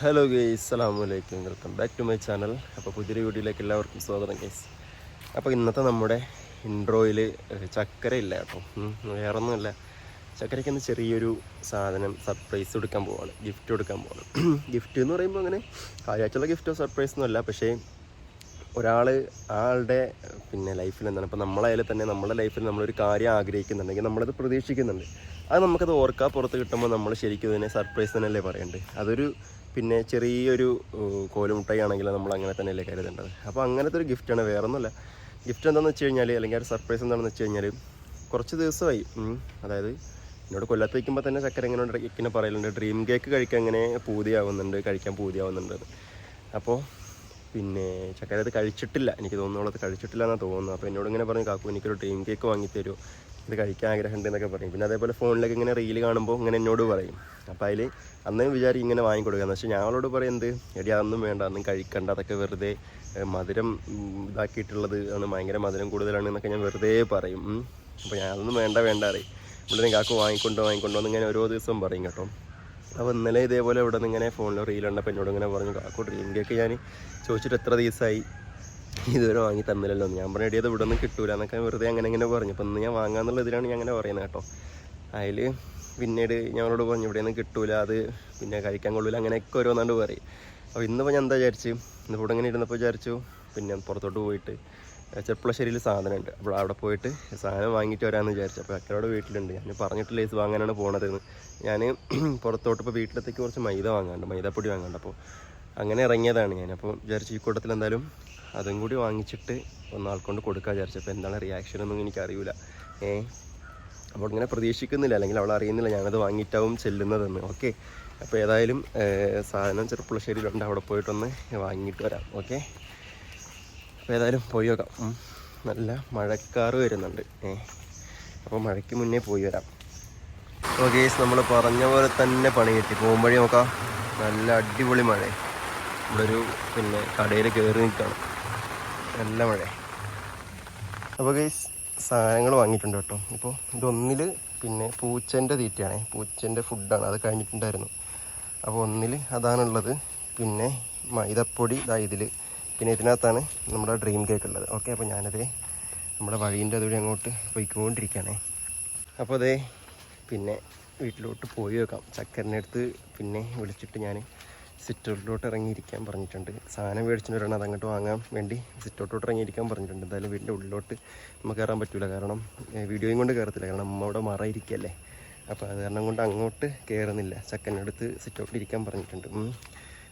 Hello guys അസ്സലാമു അലൈക്കും welcome back to my channel അപ്പോൾ പുതിയൊരു വീഡിയോയിലേക്ക് എല്ലാവർക്കും സ്വാഗതം ഗെയ്സ് അപ്പോൾ ഇന്നത്തെ നമ്മുടെ ഇൻട്രോയിൽ ചക്കരയില്ല കേട്ടോ. വേറെ ഒന്നുമില്ല ചക്കരയ്ക്ക് ഒന്ന് ചെറിയൊരു സാധനം സർപ്രൈസ് കൊടുക്കാൻ പോവാണ്. ഗിഫ്റ്റ് കൊടുക്കാൻ പോവാണ്. ഗിഫ്റ്റ് എന്ന് പറയുമ്പോൾ അങ്ങനെ കാര്യമായിട്ടുള്ള ഗിഫ്റ്റോ സർപ്രൈസ് ഒന്നുമല്ല പക്ഷേ ഒരാൾ ആളുടെ പിന്നെ ലൈഫിൽ എന്താണ്? ഇപ്പോൾ നമ്മളായാലും തന്നെ നമ്മുടെ ലൈഫിൽ നമ്മളൊരു കാര്യം ആഗ്രഹിക്കുന്നുണ്ടെങ്കിൽ നമ്മളത് പ്രതീക്ഷിക്കുന്നുണ്ട്. അത് നമുക്കത് ഓർക്കാൻ പുറത്ത് കിട്ടുമ്പോൾ നമ്മൾ ശരിക്കും ഇതിനെ സർപ്രൈസ് തന്നെയല്ലേ പറയേണ്ടത് അതൊരു പിന്നെ ചെറിയൊരു ഏഹ്, കോലുമുട്ടായി ആണെങ്കിൽ നമ്മൾ അങ്ങനെ തന്നെയല്ലേ കരുതേണ്ടത്. അപ്പോൾ അങ്ങനത്തെ ഒരു ഗിഫ്റ്റാണ് വേറെ ഒന്നുമല്ല ഗിഫ്റ്റ് എന്താണെന്ന് വെച്ച് കഴിഞ്ഞാൽ അല്ലെങ്കിൽ ഒരു സർപ്രൈസ് എന്താണെന്ന് വെച്ച് കഴിഞ്ഞാൽ കുറച്ച് ദിവസമായി. അതായത് എന്നോട് കൊല്ലത്ത് വയ്ക്കുമ്പോൾ തന്നെ ചക്കര ഇങ്ങനെ ഇങ്ങനെ പറയലുണ്ട്. ഡ്രീം കേക്ക് കഴിക്കാൻ ഇങ്ങനെ പൂതിയാവുന്നുണ്ട് കഴിക്കാൻ പൂതിയാവുന്നുണ്ട് അപ്പോൾ പിന്നെ ചക്കര അത് കഴിച്ചിട്ടില്ല. എനിക്ക് തോന്നുന്നു അത് കഴിച്ചിട്ടില്ല എന്നാണ് തോന്നുന്നത് അപ്പോൾ എന്നോട് ഇങ്ങനെ പറഞ്ഞു കാക്കു എനിക്കൊരു ഡ്രീം കേക്ക് വാങ്ങി തരുമോ ഇത് കഴിക്കാൻ ആഗ്രഹമുണ്ട് എന്നൊക്കെ പറയും. പിന്നെ അതേപോലെ ഫോണിലൊക്കെ ഇങ്ങനെ റീൽ കാണുമ്പോൾ ഇങ്ങനെ എന്നോട് പറയും. അപ്പോൾ അതിൽ അന്ന് വിചാരിക്കും ഇങ്ങനെ വാങ്ങിക്കൊടുക്കുക പക്ഷേ അവളോട് പറയുന്നത് എടി അതൊന്നും വേണ്ട അന്നും കഴിക്കണ്ട. അതൊക്കെ വെറുതെ മധുരം ഇതാക്കിയിട്ടുള്ളത് ആണ്. ഭയങ്കര മധുരം കൂടുതലാണ് എന്നൊക്കെ ഞാൻ വെറുതെ പറയും. അപ്പോൾ ഞാൻ അതൊന്നും വേണ്ട വേണ്ട അറിയും ഇവിടെ കാക്കു വാങ്ങിക്കൊണ്ടോ വാങ്ങിക്കൊണ്ടോ എന്ന് ഇങ്ങനെ ഓരോ ദിവസവും പറയും കേട്ടോ. അപ്പോൾ ഇന്നലെ ഇതേപോലെ ഇവിടെ നിന്ന് ഇങ്ങനെ ഫോണിൽ റീൽ ഉണ്ടപ്പോൾ എന്നോട് ഇങ്ങനെ പറഞ്ഞു കാക്കു ഡ്രീം ഞാൻ ചോദിച്ചിട്ട് എത്ര ദിവസമായി ഇതുവരെ വാങ്ങി തന്നില്ലല്ലോ. ഞാൻ പറഞ്ഞു എടിയത് ഇവിടെ നിന്ന് കിട്ടൂല എന്നൊക്കെ വെറുതെ അങ്ങനെ ഇങ്ങനെ പറഞ്ഞു. അപ്പം ഇന്ന് ഞാൻ വാങ്ങാന്നുള്ള ഇതിലാണ് ഞാൻ അങ്ങനെ പറയുന്നത് കേട്ടോ. അതിൽ പിന്നീട് ഞങ്ങളോട് പറഞ്ഞു ഇവിടെ നിന്ന് കിട്ടൂല അത് പിന്നെ കഴിക്കാൻ കൊള്ളൂല അങ്ങനെയൊക്കെ ഓരോന്നാണ്ട് പറയും. അപ്പോൾ ഇന്നിപ്പോൾ ഞാൻ എന്താ വിചാരിച്ചു? ഇന്നിപ്പോൾ ഇങ്ങനെ ഇരുന്നപ്പോൾ വിചാരിച്ചു പിന്നെ പുറത്തോട്ട് പോയിട്ട് ചെപ്പളശ്ശേരിയിൽ സാധനമുണ്ട്. അപ്പോൾ അവിടെ പോയിട്ട് സാധനം വാങ്ങിയിട്ട് വരാമെന്ന് വിചാരിച്ചു. അപ്പോൾ അക്കരോട് വീട്ടിലുണ്ട്. ഞാൻ പറഞ്ഞിട്ട് ഇത് വാങ്ങാനാണ് പോണതെന്ന്. ഞാൻ പുറത്തോട്ട് ഇപ്പോൾ വീട്ടിലത്തേക്ക് കുറച്ച് മൈദ വാങ്ങാണ്ട് മൈദപ്പൊടി വാങ്ങാണ്ട് അപ്പോൾ അങ്ങനെ ഇറങ്ങിയതാണ് ഞാൻ. അപ്പോൾ വിചാരിച്ചു ഈ കൂട്ടത്തിൽ എന്തായാലും അതും കൂടി വാങ്ങിച്ചിട്ട് ഒന്നാൾക്കൊണ്ട് കൊടുക്കാൻ വിചാരിച്ചു. അപ്പോൾ എന്താണ് റിയാക്ഷൻ ഒന്നും എനിക്കറിയില്ല ഏ? അപ്പോൾ ഇങ്ങനെ പ്രതീക്ഷിക്കുന്നില്ല. അല്ലെങ്കിൽ അവൾ അറിയുന്നില്ല ഞാനത് വാങ്ങിയിട്ടാവും ചെല്ലുന്നതെന്ന്. ഓക്കെ? അപ്പോൾ ഏതായാലും സാധനം ചെറുപ്പുളശ്ശേരിയിലുണ്ട്. അവിടെ പോയിട്ടൊന്ന് വാങ്ങിയിട്ട് വരാം. ഓക്കെ? അപ്പോൾ ഏതായാലും പോയി നോക്കാം. നല്ല മഴക്കാറ് വരുന്നുണ്ട്. ഏ? അപ്പോൾ മഴയ്ക്ക് മുന്നേ പോയി വരാം. ഓക്കെ നമ്മൾ പറഞ്ഞ പോലെ തന്നെ പണി കിട്ടി. പോകുമ്പോഴേ നോക്കാം. നല്ല അടിപൊളി മഴ. ഇവിടെ ഒരു പിന്നെ കടയിൽ കയറി നിൽക്കുകയാണ്. നല്ല മഴ അപ്പോൾ ഗൈസ് സാധനങ്ങൾ വാങ്ങിയിട്ടുണ്ട് കേട്ടോ. ഇപ്പോൾ ഇതൊന്നിൽ പിന്നെ പൂച്ചന്റെ തീറ്റയാണേ. പൂച്ചന്റെ ഫുഡാണ് അത് കഴിഞ്ഞിട്ടുണ്ടായിരുന്നു. അപ്പോൾ ഒന്നിൽ അതാണുള്ളത്. പിന്നെ മൈദപ്പൊടി ഇതാ ഇതിൽ പിന്നെ ഇതിനകത്താണ് നമ്മുടെ ഡ്രീം കേക്ക് ഉള്ളത്. ഓക്കെ അപ്പോൾ ഞാനത് നമ്മുടെ വഴീന്റെ അതുവഴി അങ്ങോട്ട് പോയിക്കൊണ്ടിരിക്കുകയാണേ. അപ്പോൾ അതേ പിന്നെ വീട്ടിലോട്ട് പോയി വെക്കാം. ചക്കറിന്റെ അടുത്ത് പിന്നെ വിളിച്ചിട്ട് ഞാൻ സിറ്റൗട്ടിലോട്ട് ഇറങ്ങിയിരിക്കാൻ പറഞ്ഞിട്ടുണ്ട്. സാധനം മേടിച്ചിട്ട് വരണം അതങ്ങോട്ട് വാങ്ങാൻ വേണ്ടി സിറ്റൗട്ടിലോട്ട് ഇറങ്ങിയിരിക്കാൻ പറഞ്ഞിട്ടുണ്ട്. എന്തായാലും വീടിന്റെ ഉള്ളിലോട്ട് നമുക്ക് കയറാൻ പറ്റില്ല കാരണം വീഡിയോയും കൊണ്ട് കയറത്തില്ല. കാരണം അമ്മ അവിടെ മറയിരിക്കല്ലേ അപ്പോൾ അത് കാരണം കൊണ്ട് അങ്ങോട്ട് കയറുന്നില്ല. ചക്കനടുത്ത് സിറ്റൗട്ടിൽ ഇരിക്കാൻ പറഞ്ഞിട്ടുണ്ട്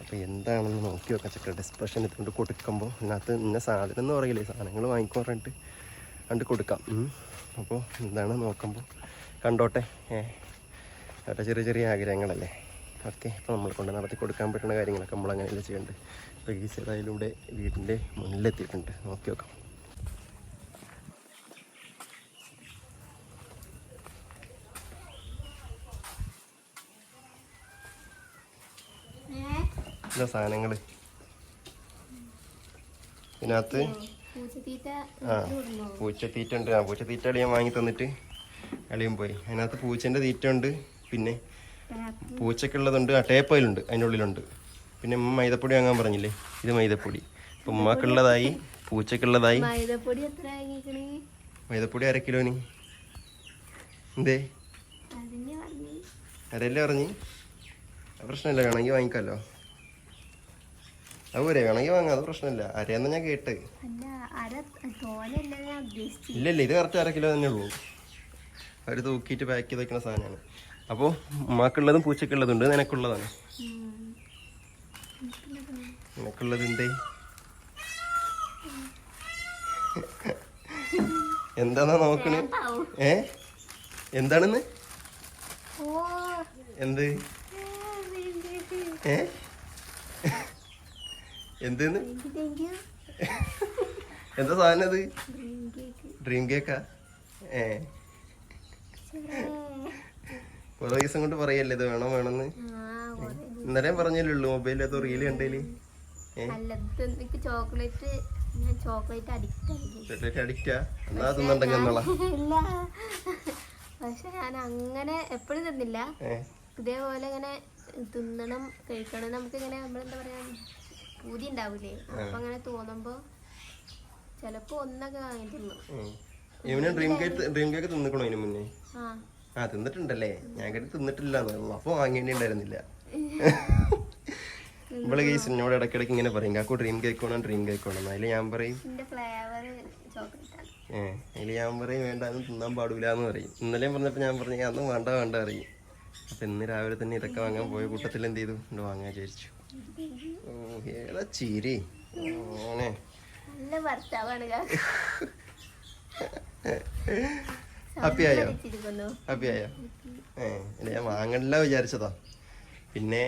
അപ്പോൾ എന്താണെന്ന് നോക്കി വെക്കാം ചക്കയുടെ എക്സ്പ്രഷൻ ഇതുകൊണ്ട് കൊടുക്കുമ്പോൾ ഇതിനകത്ത് ഇന്ന സാധനം എന്ന് പറയില്ലേ? സാധനങ്ങൾ വാങ്ങിക്കാൻ പറഞ്ഞിട്ട് കണ്ട് കൊടുക്കാം. അപ്പോൾ എന്താണ് നോക്കുമ്പോൾ. കണ്ടോട്ടെ. ഏ ചെറിയ ചെറിയ ആഗ്രഹങ്ങളല്ലേ? ഓക്കെ അപ്പോൾ നമ്മൾ കൊണ്ട് നടത്തി കൊടുക്കാൻ പറ്റുന്ന കാര്യങ്ങളൊക്കെ നമ്മൾ അങ്ങനെയല്ല ചെയ്യേണ്ടത് അപ്പോൾ ഈ വീടിന്റെ മുന്നിലെത്തിയിട്ടുണ്ട്. നോക്കി നോക്കാം. സാധനങ്ങൾ സാധനങ്ങൾ. ഇതിനകത്ത് ആ പൂച്ചത്തീറ്റ ഉണ്ട്. ആ പൂച്ചത്തീറ്റ അളിയൻ വാങ്ങി തന്നിട്ട് അളിയും പോയി. അതിനകത്ത് പൂച്ചന്റെ തീറ്റ ഉണ്ട്. പിന്നെ പൂച്ചക്കുള്ളതുണ്ട് ആ ടേപ്പയിലുണ്ട് അതിന്റെ ഉള്ളിലുണ്ട് പിന്നെ ഉമ്മ മൈദപ്പൊടി വാങ്ങാൻ പറഞ്ഞില്ലേ? ഇത് മൈദപ്പൊടി. അപ്പം ഉമ്മക്കുള്ളതായി പൂച്ചക്കുള്ളതായി. മൈദപ്പൊടി അര കിലോന്. എന്തേ? അരല്ലേ പറഞ്ഞ്. പ്രശ്നമില്ല വേണമെങ്കിൽ വാങ്ങിക്കാമല്ലോ അതുപോലെ വേണമെങ്കിൽ വാങ്ങാം അത് പ്രശ്നമില്ല. അരയെന്ന് ഞാൻ കേട്ട്. ഇല്ല ഇത് കറക്റ്റ് അര കിലോ തന്നെ ഉള്ളൂ. അവർ തൂക്കിയിട്ട് പാക്ക് ചെയ്ത് വെക്കുന്ന സാധനമാണ്. അപ്പോൾ ഉമ്മാക്കുള്ളതും പൂച്ചക്കുള്ളതും ഉണ്ട് നിനക്കുള്ളതാണ്. നിനക്കുള്ളത് എന്തേ എന്താന്നാ നോക്കണേ? ഏ? എന്താണെന്ന്? എന്ത്? ഏ? എന്തെന്ന്? എന്താ സാധനം അത് ഡ്രീം കേക്കാ ഏ? കുറേ ദിവസം കൊണ്ട് പറയല്ലേ ഇത് വേണം വേണമെന്ന്? ഇന്നലെ പറഞ്ഞല്ലേ മൊബൈലിൽ അത് റീൽ കണ്ടേൽ ചോക്ലേറ്റ് ചോക്ലേറ്റ് അഡിക്റ്റ് ചോക്ലേറ്റ് അഡിക്റ്റാ എന്നാ തിന്നുണ്ടെങ്കിൽ എന്നോളാ പക്ഷെ ഞാൻ അങ്ങനെ എപ്പോഴും തന്നില്ല. ഇതേപോലെ ഇങ്ങനെ തിന്നണം കഴിക്കണം നമുക്ക് ഇങ്ങനെ നമ്മളെന്താ പറയാ പൂതി ഉണ്ടാവൂലേ? അപ്പൊ അങ്ങനെ തോന്നുമ്പോ ചിലപ്പോ ഒന്നൊക്കെ വാങ്ങി തിന്നു. ഡ്രീം കേക്ക് ഡ്രീം കേക്ക് തിന്നിക്കണോ ഇതിന് മുന്നേ? ആ. ആ തിന്നിട്ടുണ്ടല്ലേ? ഞാൻ കേട്ട് തിന്നിട്ടില്ല. അപ്പൊ വാങ്ങേണ്ടി ഉണ്ടായിരുന്നില്ല. ഇവിടെ കേസ് എന്നോട് ഇടയ്ക്കിടയ്ക്ക് ഇങ്ങനെ പറയും കാക്കു ഡ്രീം കേക്ക് വേണം ഡ്രീം കേക്ക് വേണം. അതിൽ ഞാൻ പറയും ഏഹ് അതിൽ ഞാൻ പറയും വേണ്ട അതൊന്നും തിന്നാൻ പാടില്ല എന്ന് പറയും. ഇന്നലെയും പറഞ്ഞപ്പോൾ ഞാൻ പറഞ്ഞു അന്ന് വേണ്ട വേണ്ട അറിയും അപ്പൊ ഇന്ന് രാവിലെ തന്നെ ഇതൊക്കെ വാങ്ങാൻ പോയ കൂട്ടത്തിൽ എന്ത് ചെയ്തു? ഇണ്ട് വാങ്ങാൻ വിചാരിച്ചു. ഓ ഏതാ ചിരി. ഓനെ. നല്ല ഭർത്താവാണ് കാക്ക. ഹാപ്പിയായോ ഏഹ് ഏ ഇല്ല ഞാൻ വാങ്ങണില്ല വിചാരിച്ചതാ. പിന്നെ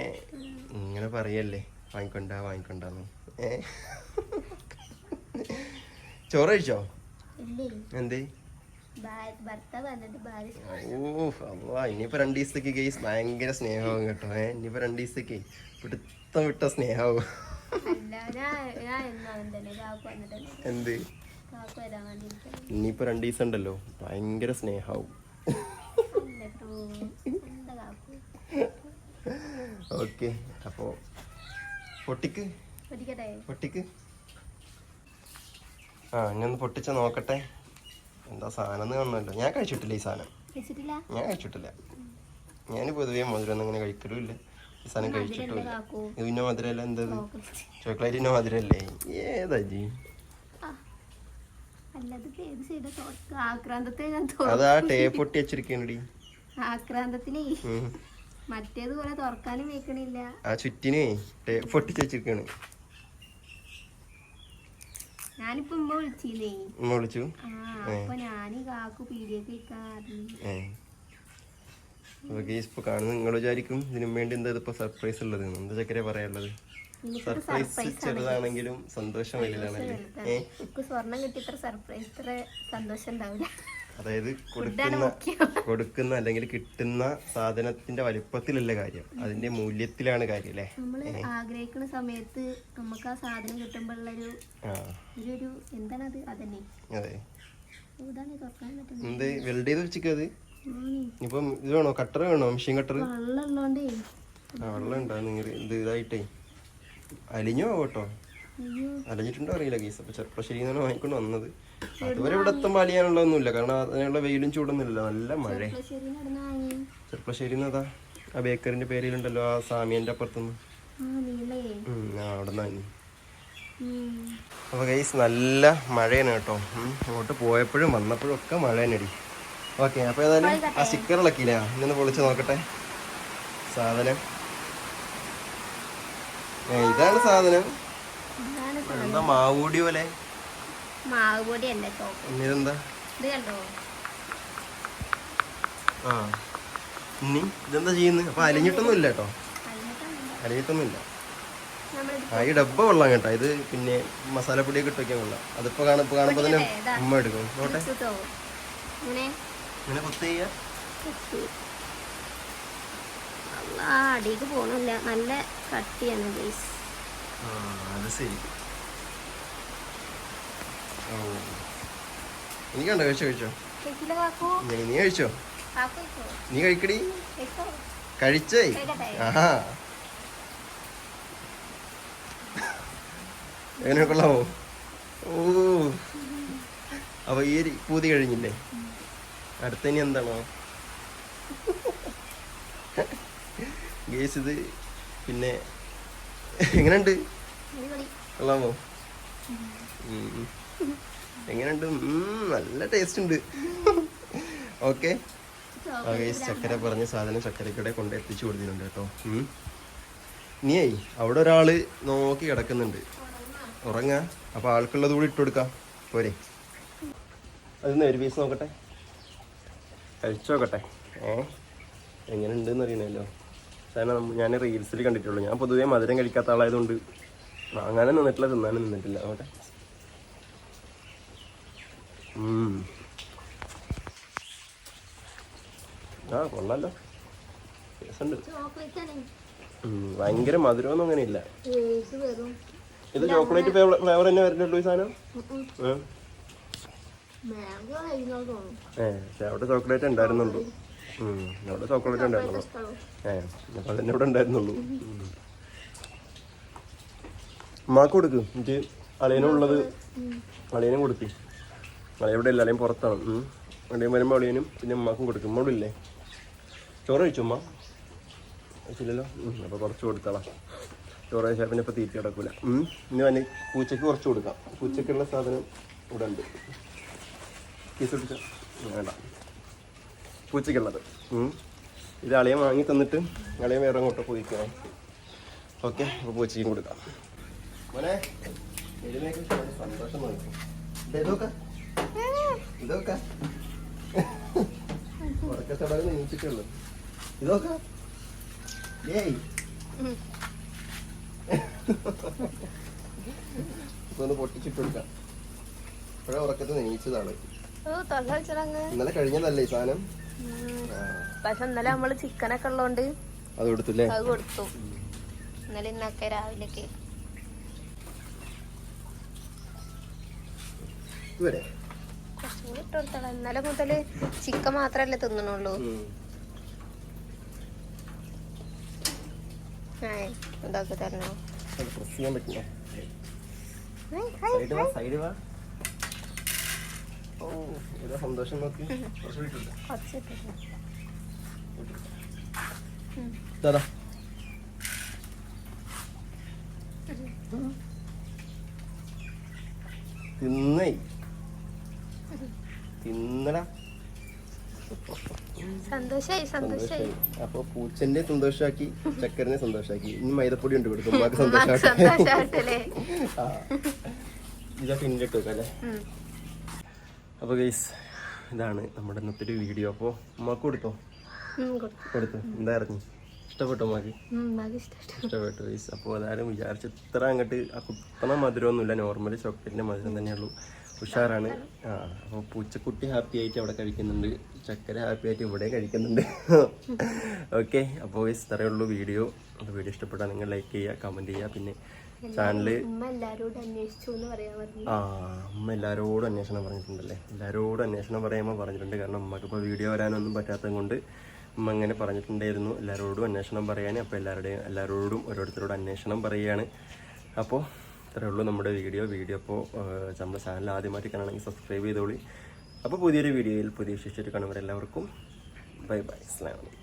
ഇങ്ങനെ പറയല്ലേ വാങ്ങിക്കൊണ്ട വാങ്ങിക്കൊണ്ടാന്ന്. ഏ? ചോറ് കഴിച്ചോ? എന്ത്? ഓ അള്ളാ ഇനിയിപ്പോ രണ്ടു ദിവസത്തേക്ക് കേസ് ഭയങ്കര സ്നേഹമാവും കേട്ടോ. ഏഹ് ഇനിയിപ്പോ രണ്ടു ദിവസത്തേക്ക് പിടുത്തം വിട്ട സ്നേഹമാവും. അല്ല എന്ത്? ഇനിയിപ്പോ രണ്ടു ദിവസം ഉണ്ടല്ലോ. ഭയങ്കര സ്നേഹാവും. ഓക്കെ. അപ്പോ പൊട്ടിക്ക്. പൊട്ടിക്ക്. ആ ഇനി ഒന്ന് പൊട്ടിച്ച നോക്കട്ടെ. എന്താ സാധനം കാണുന്നല്ലോ കാണണമല്ലോ ഞാൻ കഴിച്ചിട്ടില്ല ഈ സാധനം. ഞാൻ കഴിച്ചിട്ടില്ല. ഞാൻ പൊതുവേ മധുരം അങ്ങനെ കഴിക്കലുമില്ല. ഈ സാധനം കഴിച്ചിട്ടില്ല ഇതിന്റെ മധുരല്ല മധുരമല്ല എന്തത് ചോക്ലേറ്റിന്റെ മധുരല്ലേ ഏതാ ജി ആ അല്ലാതെ ഏത് സൈഡാ ആക്രാന്തത്തെ ഞാൻ അത് ആ ടേ പൊട്ടി വെച്ചിരിക്കണടി. ആക്രാന്തത്തിലേ മറ്റേത് പോലെ തുറക്കാനും വെക്കണില്ല. ആ ചുറ്റിനെ വെച്ചിരിക്കാണ്. ഞാനിപ്പോ ഉമ്മ വിളിച്ചിരുന്നേ ഉമ്മ വിളിച്ചു? ആ അപ്പൊ ഞാൻ കാക്കു പീടിയൊക്കെ വെക്കാൻ ഏ. ഓക്കെ ഇപ്പൊ കാണുന്ന നിങ്ങൾ വിചാരിക്കും ഇതിനു വേണ്ടി എന്താ സർപ്രൈസ് ഉള്ളത്. എന്താ ചക്കരെ പറയാനുള്ളത്? സർപ്രൈസ് ചെറുതാണെങ്കിലും സന്തോഷം വലുതാണല്ലേ ഏ? എനിക്ക് സ്വർണം കിട്ടി ഇത്ര സർപ്രൈസ് ഇത്ര സന്തോഷം ഉണ്ടാവില്ല. അതായത് കൊടുക്കുന്ന കൊടുക്കുന്ന അല്ലെങ്കിൽ കിട്ടുന്ന സാധനത്തിന്റെ വലിപ്പത്തിലല്ല കാര്യം. അതിന്റെ മൂല്യത്തിലാണ് കാര്യം അല്ലേ? നമ്മൾ ആഗ്രഹിക്കുന്ന സമയത്ത് നമുക്ക് ആ സാധനം കിട്ടുമ്പോഴുള്ളൊരു ആ. ഒരു ഒരു എന്താണത്? അതന്നെ. അതെ. എന്ത്? വെൽഡ് ചെയ്ത് ആണ്. ഇപ്പം ഇത് വേണോ? കട്ടർ വേണോ? മെഷീൻ കട്ടർ വെള്ളം ഉള്ളോണ്ടേ. ആ വെള്ളം ഉണ്ടാ? നിങ്ങൾ ഇത് ഇതായിട്ടേ. അലിഞ്ഞോ പോകട്ടോ അലഞ്ഞിട്ടുണ്ടോ അറിയില്ല കേസ് അപ്പൊ ചെറുപ്പശ്ശേരി നിന്നാണ് വാങ്ങിക്കൊണ്ട് വന്നത്. അതുവരെ ഇവിടെ എത്തുമ്പോൾ അലിയാനുള്ളതൊന്നുമില്ല. കാരണം അതിനുള്ള വെയിലും ചൂടൊന്നുമില്ല നല്ല മഴ. ചെറുപ്പശ്ശേരി അതാ ആ ബേക്കറിന്റെ പേരിലുണ്ടല്ലോ ആ സാമിയന്റെ അപ്പുറത്തുനിന്ന്. അവിടെ നിന്ന് അപ്പോൾ ഗൈസ് നല്ല മഴയാണ് കേട്ടോ. അങ്ങോട്ട് പോയപ്പോഴും വന്നപ്പോഴും ഒക്കെ മഴ തന്നെടി ഓക്കെ അപ്പോൾ ഏതായാലും ആ സ്റ്റിക്കറിളൊക്കെ ഇല്ലേ ഇന്നൊന്ന് പൊളിച്ച് നോക്കട്ടെ. സാധനം. ഇതാണ് സാധനം. എന്താ മാവൂടി പോലെ? മാവ് ഇതെന്താ ഇത് കണ്ടോ? ആ. ഇനി ഇതെന്താ ചെയ്യുന്നത് അപ്പൊ അലിഞ്ഞിട്ടൊന്നും ഇല്ല കേട്ടോ അലിഞ്ഞിട്ടൊന്നും ഇല്ല ആ ഈ ഡബ്ബ കൊള്ളാം കേട്ടോ. ഇത് പിന്നെ മസാലപ്പൊടിയൊക്കെ ഇട്ട് വെക്കാൻ കൊള്ളാം. അതിപ്പോ കാണുമ്പോ കാണുമ്പോ തന്നെ. ഉമ്മ എടുക്കും. നോട്ടെ ഇങ്ങനെ കുത്തി ചെയ്യുക അള്ളാ അടിക്ക് പോണില്ല. നല്ല കട്ടിയാണ് ഗൈസ് ആ, അത് ശരി. ഓ. എനിക്കുണ്ടോ കഴിച്ചോ കഴിച്ചോ? നീ നീ കഴിച്ചോ? നീ കഴിക്കടി? കഴിച്ചേ? ആ. ആഹാ എങ്ങനെ കൊള്ളാവോ? ഓ. അപ്പൊ ഈ പൂതി കഴിഞ്ഞില്ലേ? അടുത്ത ഇനി എന്താണോ? ഗേസ് ഇത് പിന്നെ എങ്ങനെയുണ്ട്? കൊള്ളാമോ. എങ്ങനെയുണ്ട്? നല്ല ടേസ്റ്റ് ഉണ്ട്. ഓക്കെ ഗൈസ് ചക്കര പറഞ്ഞ സാധനം ചക്കരക്കൂടെ കൊണ്ട് എത്തിച്ചു കൊടുത്തിട്ടുണ്ട് കേട്ടോ. നീയേ അവിടെ ഒരാൾ നോക്കി കിടക്കുന്നുണ്ട്. ഉറങ്ങാ? അപ്പൊ ആൾക്കുള്ളത് കൂടി ഇട്ട് കൊടുക്കാം. പോരെ. അതിന്ന് ഒരു പീസ് നോക്കട്ടെ. കഴിച്ചു നോക്കട്ടെ ഏ? എങ്ങനെ ഉണ്ടെന്ന് അറിയണല്ലോ കാരണം ഞാൻ റീൽസിൽ കണ്ടിട്ടുള്ളൂ. ഞാൻ പൊതുവേ മധുരം കഴിക്കാത്ത ആളായതുകൊണ്ട് വാങ്ങാനും നിന്നിട്ടില്ല തിന്നാനും നിന്നിട്ടില്ല. അവിടെ ആ കൊള്ളാലോ. ഉം, ഭയങ്കര മധുരമൊന്നും അങ്ങനെ ഇല്ല ഇത് ചോക്ലേറ്റ് ഫ്ലേവർ തന്നെ വരുന്നുള്ളൂ ഈ സാധനം? ഏ? തോന്നും പക്ഷെ അവിടെ ചോക്ലേറ്റ് ഉണ്ടായിരുന്നുള്ളൂ. അവിടെ ചോക്ലേറ്റ് ഉണ്ടായിരുന്നു ഏഹ് അപ്പോൾ അതന്നെ ഇവിടെ ഉണ്ടായിരുന്നുള്ളൂ. ഉമ്മാക്ക് കൊടുക്ക്. എനിക്ക് അളിയനുള്ളത് അളിയനും കൊടുക്ക്. അളിയ ഇവിടെ ഇല്ല. അളിയൻ പുറത്താണ്. അളിയൻ വരുമ്പോൾ അളിയനും പിന്നെ ഉമ്മാക്കും കൊടുക്കും. ഉമ്മ ഇവിടെ ഇല്ലേ? ചോറ് കഴിച്ചു ഉമ്മ? കഴിച്ചില്ലല്ലോ? അപ്പോൾ കുറച്ച് കൊടുത്താളാ. ചോറ് കഴിച്ചാൽ പിന്നെ ഇപ്പോൾ തീറ്റ കിടക്കൂല. ഉം. ഇനി വന്നെ പൂച്ചയ്ക്ക് കുറച്ച് കൊടുക്കാം. പൂച്ചയ്ക്കുള്ള സാധനം ഇവിടെ ഉണ്ട്. കീസ് കൊടുക്കാം വേണ്ട. പൂച്ചയ്ക്കുള്ളത്. ഇത് അളിയൻ വാങ്ങി തന്നിട്ട് അളിയൻ വേറെ അങ്ങോട്ട് പോയിക്കാം. ഓക്കെ അപ്പോൾ പൂച്ചയ്ക്കും കൊടുക്കാം. മോനെ സന്തോഷം നോക്കും. ഇതൊക്കെ ഇതൊക്കെ ഉറക്കച്ചടങ്ങ് നീച്ചിട്ടുള്ളൂ ഇതൊക്കെ ഏയ്. ഉം. ഇപ്പൊ ഒന്ന് പൊട്ടിച്ചിട്ട് കൊടുക്കാം. ഇപ്പോഴേ ഉറക്കത്ത് നീച്ചതാണ് ഇന്നലെ കഴിഞ്ഞതല്ലേ ഈ സാധനം? പക്ഷെ ഇന്നലെ നമ്മൾ ചിക്കനൊക്കെ ഉള്ളോണ്ട് അത് കൊടുത്തു. ഇന്നലെ ഇന്നൊക്കെ രാവിലെയൊക്കെ. ഇട്ട് കൊടുത്തോളാം. ഇന്നലെ മുതൽ ചിക്കൻ മാത്രല്ലേ തിന്നണുള്ളൂ. ഇതൊക്കെ തരണോ? പ്രസ് ചെയ്യാൻ സൈഡ് വാ. സന്തോഷം നോക്കി. ദാദാ തിന്നേ തിന്നടാ അപ്പൊ പൂച്ചന്റെ സന്തോഷാക്കി ചക്കരനെ സന്തോഷാക്കി. ഇനി മൈദപ്പൊടി ഉണ്ട് കൊടുക്കും. ഉമ്മാക്ക് സന്തോഷാക്കി. ഇതൊക്കെ ഇന്നിട്ട് വെക്കാം അല്ലേ. അപ്പോൾ ഗൈസ് ഇതാണ് നമ്മുടെ ഇന്നത്തെ ഒരു വീഡിയോ അപ്പോൾ ഉമ്മക്ക് കൊടുത്തോ? കൊടുത്തു. എന്താ ഇറങ്ങി ഇഷ്ടപ്പെട്ടോ ഉമ്മക്ക്. ഇഷ്ടപ്പെട്ടു. ഗൈസ് അപ്പോൾ അതാരും വിചാരിച്ച ഇത്ര അങ്ങോട്ട് ആ കുത്തണ മധുരമൊന്നുമില്ല. നോർമലി ചോക്ലേറ്റിന്റെ മധുരം തന്നെയുള്ളൂ ഉഷാറാണ്. ആ അപ്പോൾ പൂച്ചക്കുട്ടി ഹാപ്പി ആയിട്ട് അവിടെ കഴിക്കുന്നുണ്ട്. ചക്കര ഹാപ്പി ആയിട്ട് ഇവിടെ കഴിക്കുന്നുണ്ട്. ഓക്കെ അപ്പോൾ ഗൈസ് ഇത്രയേ ഉള്ളൂ വീഡിയോ വീഡിയോ ഇഷ്ടപ്പെട്ടാൽ നിങ്ങൾ ലൈക്ക് ചെയ്യുക കമന്റ് ചെയ്യുക. പിന്നെ എല്ലാരോടും പറഞ്ഞു. ആ അമ്മ എല്ലാവരോടും അന്വേഷണം പറഞ്ഞിട്ടുണ്ടല്ലേ? എല്ലാവരോടും അന്വേഷണം പറയുമ്പോൾ പറഞ്ഞിട്ടുണ്ട്. കാരണം അമ്മക്കിപ്പോൾ വീഡിയോ വരാനൊന്നും പറ്റാത്തത് കൊണ്ട് അമ്മ അങ്ങനെ പറഞ്ഞിട്ടുണ്ടായിരുന്നു. എല്ലാവരോടും അന്വേഷണം പറയാൻ അപ്പോൾ എല്ലാവരുടെയും എല്ലാവരോടും ഓരോരുത്തരോട് അന്വേഷണം പറയുകയാണ്. അപ്പോൾ ഇത്രയേ ഉള്ളൂ നമ്മുടെ വീഡിയോ. വീഡിയോ അപ്പോൾ നമ്മുടെ ചാനൽ ആദ്യമായിട്ട് കാണണമെങ്കിൽ സബ്സ്ക്രൈബ് ചെയ്തോളി. അപ്പോൾ പുതിയൊരു വീഡിയോയിൽ പുതിയ വിശേഷിച്ചിട്ട് കാണുമ്പോൾ എല്ലാവർക്കും ബൈ. ബൈ അസ്ലാം